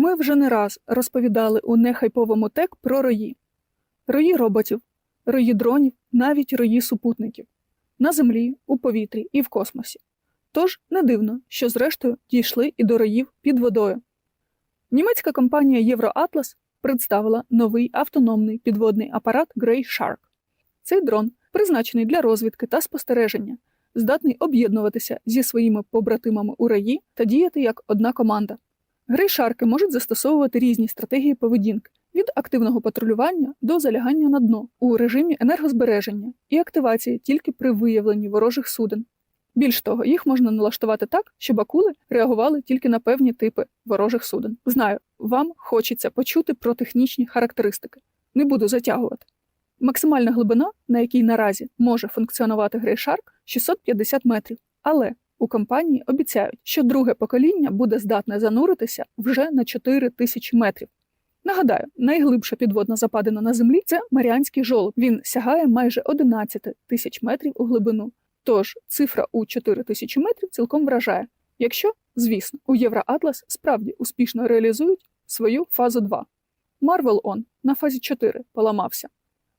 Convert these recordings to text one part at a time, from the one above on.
Ми вже не раз розповідали у нехайповому тек про рої, рої роботів, рої дронів, навіть рої супутників на землі, у повітрі і в космосі. Тож не дивно, що зрештою дійшли і до роїв під водою. Німецька компанія Євроатлас представила новий автономний підводний апарат Grey Shark. Цей дрон призначений для розвідки та спостереження, здатний об'єднуватися зі своїми побратимами у раї та діяти як одна команда. Грейшарки можуть застосовувати різні стратегії поведінки від активного патрулювання до залягання на дно у режимі енергозбереження і активації тільки при виявленні ворожих суден. Більш того, їх можна налаштувати так, щоб акули реагували тільки на певні типи ворожих суден. Знаю, вам хочеться почути про технічні характеристики. Не буду затягувати. Максимальна глибина, на якій наразі може функціонувати грейшарк, 650 метрів. Але у компанії обіцяють, що друге покоління буде здатне зануритися вже на 4 тисячі метрів. Нагадаю, найглибша підводна западина на землі це Маріанський жолоб. Він сягає майже 11 тисяч метрів у глибину. Тож цифра у 4 тисячі метрів цілком вражає. Якщо, звісно, у Євроатлас справді успішно реалізують свою фазу 2. Марвел Он на фазі 4 поламався.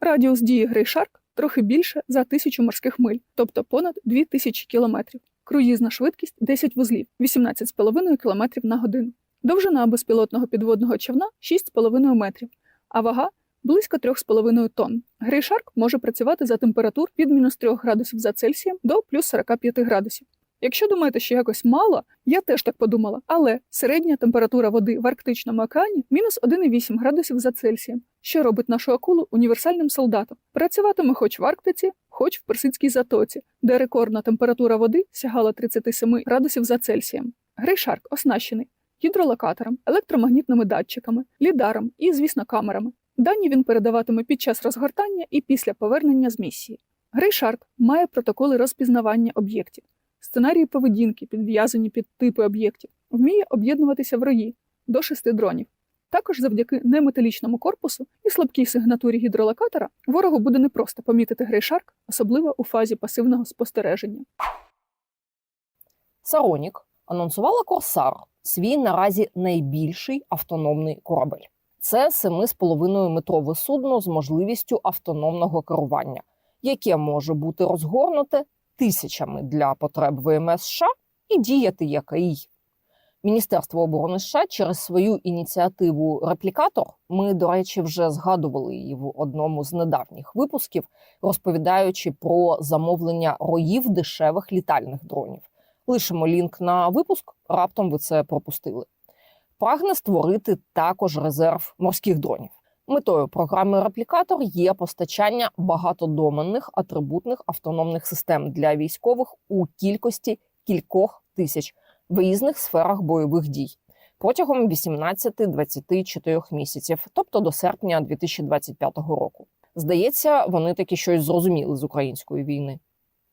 Радіус дії Грейшарк трохи більше за тисячу морських миль, тобто понад 2000 кілометрів. Круїзна швидкість 10 вузлів, 18,5 км на годину. Довжина безпілотного підводного човна 6,5 метрів, а вага близько 3,5 тонн. Грейшарк може працювати за температур від мінус 3 градусів за Цельсієм до плюс 45 градусів. Якщо думаєте, що якось мало, я теж так подумала, але середня температура води в Арктичному океані мінус 1,8 градусів за Цельсієм, що робить нашу акулу універсальним солдатом. Працюватиме хоч в Арктиці, хоч в Персидській затоці, де рекордна температура води сягала 37 градусів за Цельсієм. Грейшарк оснащений гідролокатором, електромагнітними датчиками, лідаром і, звісно, камерами. Дані він передаватиме під час розгортання і після повернення з місії. Грейшарк має протоколи розпізнавання об'єктів, сценарії поведінки, підв'язані під типи об'єктів, вміє об'єднуватися в рої до шести дронів. Також завдяки неметалічному корпусу і слабкій сигнатурі гідролокатора ворогу буде непросто помітити грейшарк, особливо у фазі пасивного спостереження. Саронік анонсувала Корсар, свій наразі найбільший автономний корабель. Це 7,5 метрове судно з можливістю автономного керування, яке може бути розгорнуте тисячами для потреб ВМС США і діяти як АІ. Міністерство оборони США через свою ініціативу Реплікатор. Ми, до речі, вже згадували її в одному з недавніх випусків, розповідаючи про замовлення роїв дешевих літальних дронів. Лишимо лінк на випуск. Раптом ви це пропустили. Прагне створити також резерв морських дронів. Метою програми Реплікатор є постачання багатодоменних атрибутних автономних систем для військових у кількості кількох тисяч виїзних сферах бойових дій протягом 18-24 місяців, тобто до серпня 2025 року. Здається, вони таки щось зрозуміли з української війни.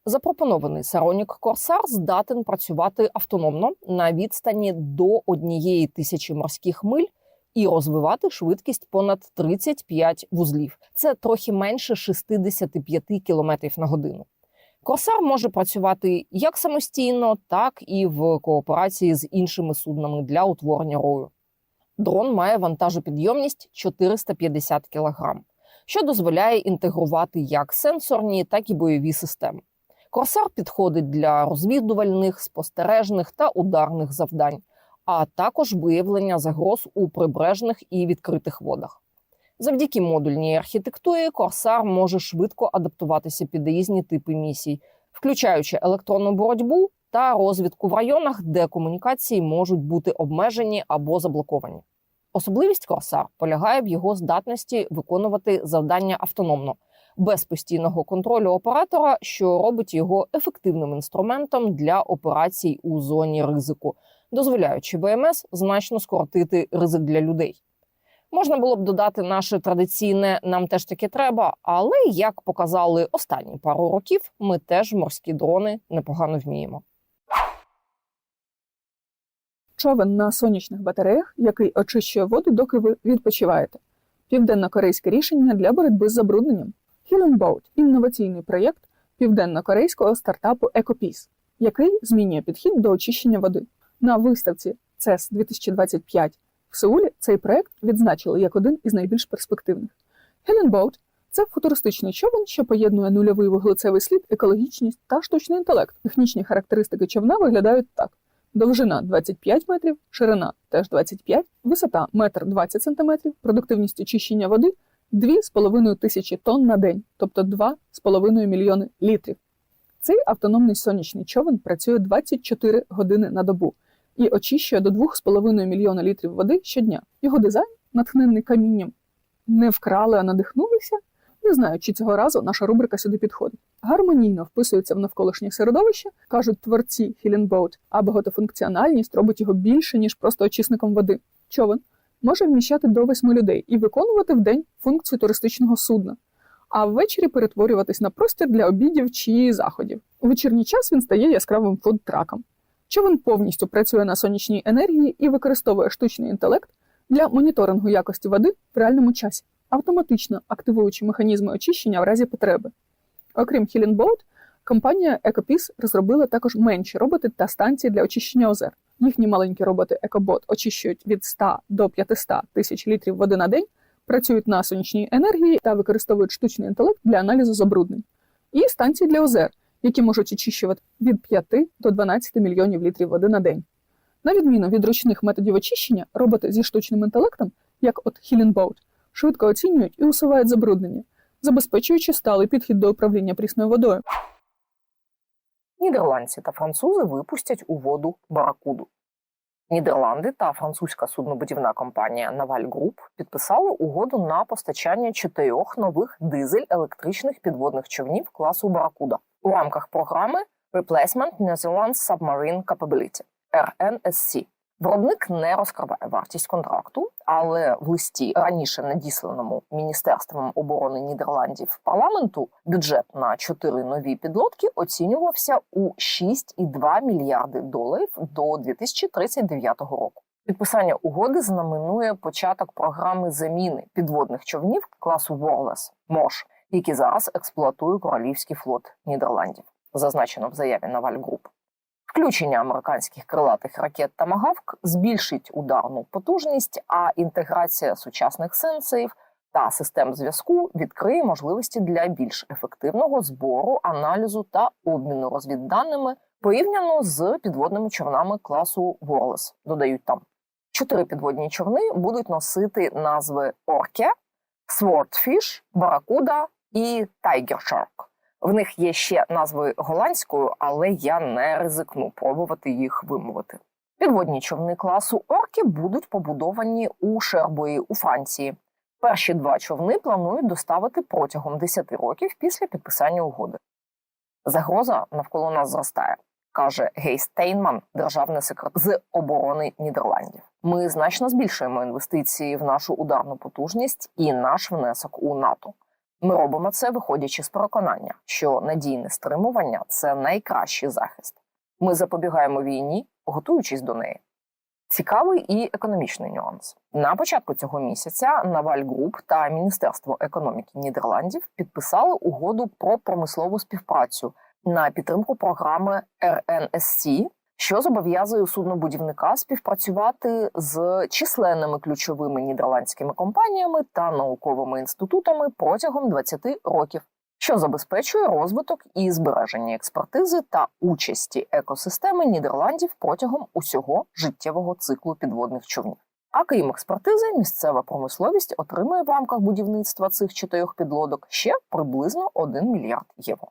Запропонований Саронік Корсар здатен працювати автономно на відстані до однієї тисячі морських миль і розвивати швидкість понад 35 вузлів. Це трохи менше 65 км на годину. Корсар може працювати як самостійно, так і в кооперації з іншими суднами для утворення рою. Дрон має вантажопідйомність 450 кг, що дозволяє інтегрувати як сенсорні, так і бойові системи. Корсар підходить для розвідувальних, спостережних та ударних завдань, а також виявлення загроз у прибережних і відкритих водах. Завдяки модульній архітектурі Корсар може швидко адаптуватися під різні типи місій, включаючи електронну боротьбу та розвідку в районах, де комунікації можуть бути обмежені або заблоковані. Особливість Корсар полягає в його здатності виконувати завдання автономно, без постійного контролю оператора, що робить його ефективним інструментом для операцій у зоні ризику, дозволяючи ВМС значно скоротити ризик для людей. Можна було б додати наше традиційне нам теж таки треба, але як показали останні пару років, ми теж морські дрони непогано вміємо. Човен на сонячних батареях, який очищує воду, доки ви відпочиваєте. Південно-корейське рішення для боротьби з забрудненням. Healing Boat – інноваційний проєкт південно-корейського стартапу EcoPeace, який змінює підхід до очищення води. На виставці CES 2025 В Сеулі цей проект відзначили як один із найбільш перспективних. Boat – це футуристичний човен, що поєднує нульовий вуглецевий слід, екологічність та штучний інтелект. Технічні характеристики човна виглядають так: довжина 25 метрів, ширина теж 25, висота 1,20 см, продуктивність очищення води 2,5 тисячі тонн на день, тобто 2,5 мільйони літрів. Цей автономний сонячний човен працює 24 години на добу і очищує до 2,5 мільйона літрів води щодня. Його дизайн, натхнений камінням, не вкрали, а надихнулися. Не знаю, чи цього разу наша рубрика сюди підходить. Гармонійно вписується в навколишнє середовище, кажуть творці Boat, а багатофункціональність робить його більше, ніж просто очисником води. Човен може вміщати до восьми людей і виконувати в день функцію туристичного судна, а ввечері перетворюватись на простір для обідів чи заходів. У вечірній час він стає яскравим фудтраком. Човен повністю працює на сонячній енергії і використовує штучний інтелект для моніторингу якості води в реальному часі, автоматично активуючи механізми очищення в разі потреби. Окрім Healing Boat, компанія EcoPeace розробила також менші роботи та станції для очищення озер. Їхні маленькі роботи EcoBot очищують від 100 до 500 тисяч літрів води на день, працюють на сонячній енергії та використовують штучний інтелект для аналізу забруднень. І станції для озер, які можуть очищувати від 5 до 12 мільйонів літрів води на день. На відміну від ручних методів очищення, роботи зі штучним інтелектом, як от Boat, швидко оцінюють і усувають забруднення, забезпечуючи сталий підхід до управління прісною водою. Нідерландці та французи випустять у воду баракуду. Нідерланди та французька суднобудівна компанія Naval Group підписали угоду на постачання чотирьох нових дизель-електричних підводних човнів класу Баракуда у рамках програми Replacement Netherlands Submarine Capability RNSC. Виробник не розкриває вартість контракту, але в листі раніше надісланому Міністерством оборони Нідерландів парламенту бюджет на чотири нові підлодки оцінювався у 6,2 мільярди доларів до 2039 року. Підписання угоди знаменує початок програми заміни підводних човнів класу Ворлес Мош, які зараз експлуатує королівський флот Нідерландів, зазначено в заяві Наваль Груп. Включення американських крилатих ракет Тамагавк збільшить ударну потужність, а інтеграція сучасних сенсорів та систем зв'язку відкриє можливості для більш ефективного збору, аналізу та обміну розвідданими порівняно з підводними човнами класу Ворлес. Додають там чотири підводні човни будуть носити назви Орке, Swordfish, Баракуда і Tiger Shark. В них є ще назви голландською, але я не ризикну пробувати їх вимовити. Підводні човни класу Орки будуть побудовані у Шербої у Франції. Перші два човни планують доставити протягом 10 років після підписання угоди. Загроза навколо нас зростає, каже Гей Стейнман, державний секретар з оборони Нідерландів. Ми значно збільшуємо інвестиції в нашу ударну потужність і наш внесок у НАТО. Ми робимо це, виходячи з переконання, що надійне стримування це найкращий захист. Ми запобігаємо війні, готуючись до неї. Цікавий і економічний нюанс. На початку цього місяця Наваль Груп та Міністерство економіки Нідерландів підписали угоду про промислову співпрацю на підтримку програми РНСС, що зобов'язує суднобудівника співпрацювати з численними ключовими нідерландськими компаніями та науковими інститутами протягом 20 років, що забезпечує розвиток і збереження експертизи та участі екосистеми Нідерландів протягом усього життєвого циклу підводних човнів. А крім експертизи, місцева промисловість отримує в рамках будівництва цих чотирьох підлодок ще приблизно 1 мільярд євро.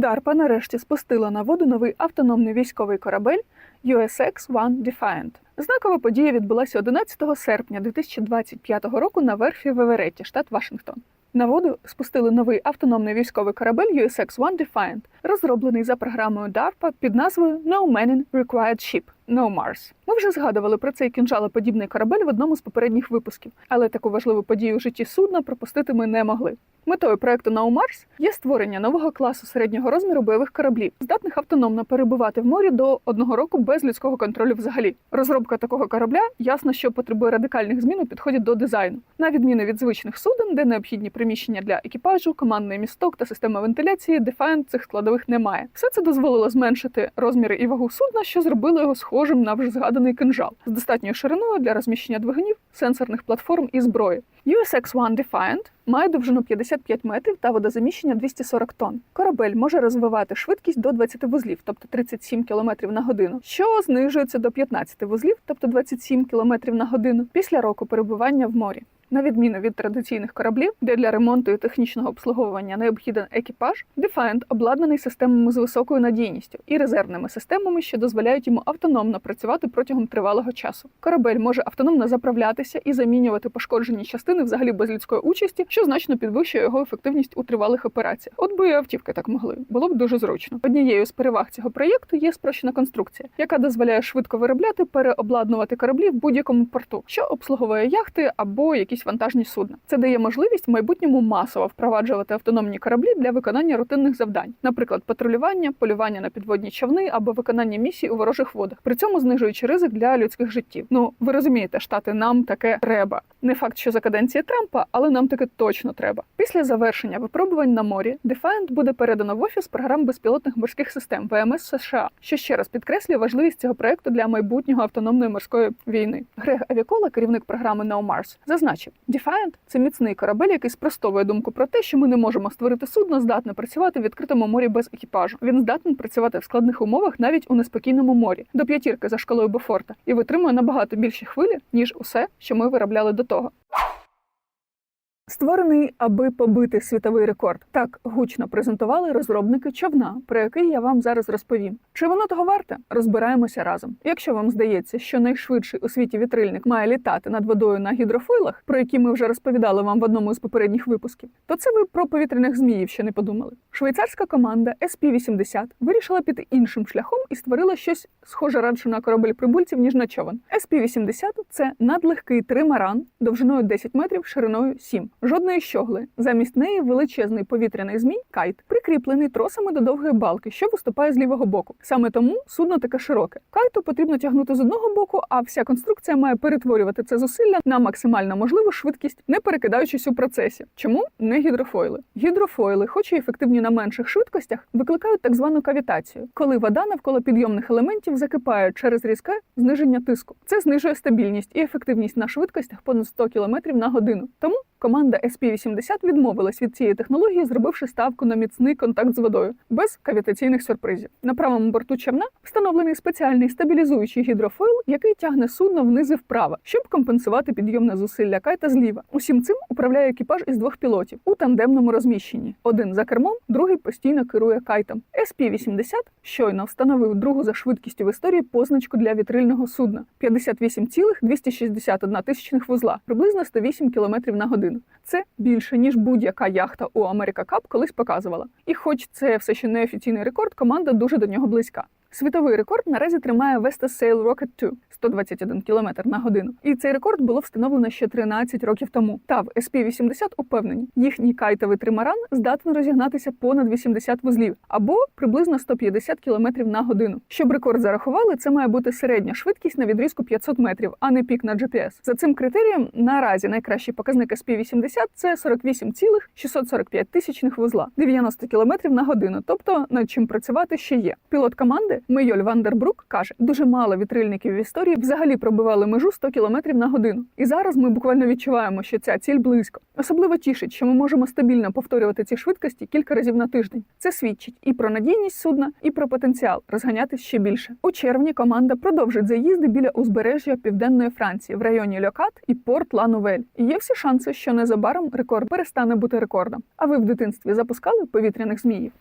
DARPA нарешті спустила на воду новий автономний військовий корабель USX-1 Defiant. Знакова подія відбулася 11 серпня 2025 року на верфі в штат Вашингтон. На воду спустили новий автономний військовий корабель USX-1 Defiant, розроблений за програмою DARPA під назвою No Manning Required Ship No Mars. Ми вже згадували про цей кінжалоподібний корабель в одному з попередніх випусків, але таку важливу подію в житті судна пропустити ми не могли. Метою проекту No Mars є створення нового класу середнього розміру бойових кораблів, здатних автономно перебувати в морі до одного року без людського контролю взагалі. Розробка такого корабля ясно, що потребує радикальних змін у підході до дизайну, на відміну від звичних суден, де необхідні приміщення для екіпажу, командний місток та система вентиляції, Defiant цих складових немає. Все це дозволило зменшити розміри і вагу судна, що зробило його схожим схожим на вже згаданий кинжал з достатньою шириною для розміщення двигунів, сенсорних платформ і зброї. USX One Defiant має довжину 55 метрів та водозаміщення 240 тонн. Корабель може розвивати швидкість до 20 вузлів, тобто 37 км на годину, що знижується до 15 вузлів, тобто 27 км на годину після року перебування в морі. На відміну від традиційних кораблів, де для ремонту і технічного обслуговування необхіден екіпаж, Defiant обладнаний системами з високою надійністю і резервними системами, що дозволяють йому автономно працювати протягом тривалого часу. Корабель може автономно заправлятися і замінювати пошкоджені частини взагалі без людської участі, що значно підвищує його ефективність у тривалих операціях. От би автівки так могли, було б дуже зручно. Однією з переваг цього проєкту є спрощена конструкція, яка дозволяє швидко виробляти, переобладнувати кораблі в будь-якому порту, що обслуговує яхти або якісь вантажні судна. Це дає можливість в майбутньому масово впроваджувати автономні кораблі для виконання рутинних завдань, наприклад, патрулювання, полювання на підводні човни або виконання місій у ворожих водах, при цьому знижуючи ризик для людських життів. Ну ви розумієте, штати нам таке треба. Не факт, що за каденції Трампа, але нам таке точно треба. Після завершення випробувань на морі Defiant буде передано в офіс програм безпілотних морських систем ВМС США, що ще раз підкреслює важливість цього проекту для майбутнього автономної морської війни. Грег Авікола, керівник програми No Mars, зазначив, Defiant – це міцний корабель, який спростовує думку про те, що ми не можемо створити судно, здатне працювати в відкритому морі без екіпажу. Він здатний працювати в складних умовах навіть у неспокійному морі, до п'ятірки за шкалою Бофорта, і витримує набагато більші хвилі, ніж усе, що ми виробляли до того. Створений, аби побити світовий рекорд. Так гучно презентували розробники човна, про який я вам зараз розповім. Чи воно того варте? Розбираємося разом. Якщо вам здається, що найшвидший у світі вітрильник має літати над водою на гідрофойлах, про які ми вже розповідали вам в одному з попередніх випусків, то це ви про повітряних зміїв ще не подумали. Швейцарська команда SP-80 вирішила піти іншим шляхом і створила щось схоже радше на корабель прибульців, ніж на човен. SP-80 – це надлегкий тримаран довжиною 10 метрів, шириною 7. Жодної щогли. Замість неї величезний повітряний змій кайт, прикріплений тросами до довгої балки, що виступає з лівого боку. Саме тому судно таке широке. Кайту потрібно тягнути з одного боку, а вся конструкція має перетворювати це зусилля на максимально можливу швидкість, не перекидаючись у процесі. Чому не гідрофойли? Гідрофойли, хоч і ефективні на менших швидкостях, викликають так звану кавітацію, коли вода навколо підйомних елементів закипає через різке зниження тиску. Це знижує стабільність і ефективність на швидкостях понад 100 км на годину. Тому команда SP-80 відмовилась від цієї технології, зробивши ставку на міцний контакт з водою без кавітаційних сюрпризів. На правому борту човна встановлений спеціальний стабілізуючий гідрофойл, який тягне судно вниз і вправо, щоб компенсувати підйомне зусилля кайта зліва. Усім цим управляє екіпаж із двох пілотів у тандемному розміщенні. Один за кермом, другий постійно керує кайтом. SP-80 щойно встановив другу за швидкістю в історії позначку для вітрильного судна 58,261 тисячних вузла, приблизно 108 км на годину. Це більше ніж будь-яка яхта у Америка Кап колись показувала. І хоч це все ще не офіційний рекорд, команда дуже до нього близька. Світовий рекорд наразі тримає Vestas Sail Rocket 2 121 км на годину. І цей рекорд було встановлено ще 13 років тому. Та в SP-80 упевнені, їхній кайтовий тримаран здатен розігнатися понад 80 вузлів або приблизно 150 км на годину. Щоб рекорд зарахували, це має бути середня швидкість на відрізку 500 метрів, а не пік на GPS. За цим критерієм наразі найкращий показник SP-80 – це 48,645 тисячних вузла, 90 км на годину. Тобто над чим працювати ще є. Пілот команди Мейоль Вандербрук каже: дуже мало вітрильників в історії взагалі пробивали межу 100 км на годину. І зараз ми буквально відчуваємо, що ця ціль близько. Особливо тішить, що ми можемо стабільно повторювати ці швидкості кілька разів на тиждень. Це свідчить і про надійність судна, і про потенціал розганятись ще більше. У червні команда продовжить заїзди біля узбережжя південної Франції в районі Льокат і Порт Ла-Нувель. І є всі шанси, що незабаром рекорд перестане бути рекордом. А ви в дитинстві запускали повітряних зміїв?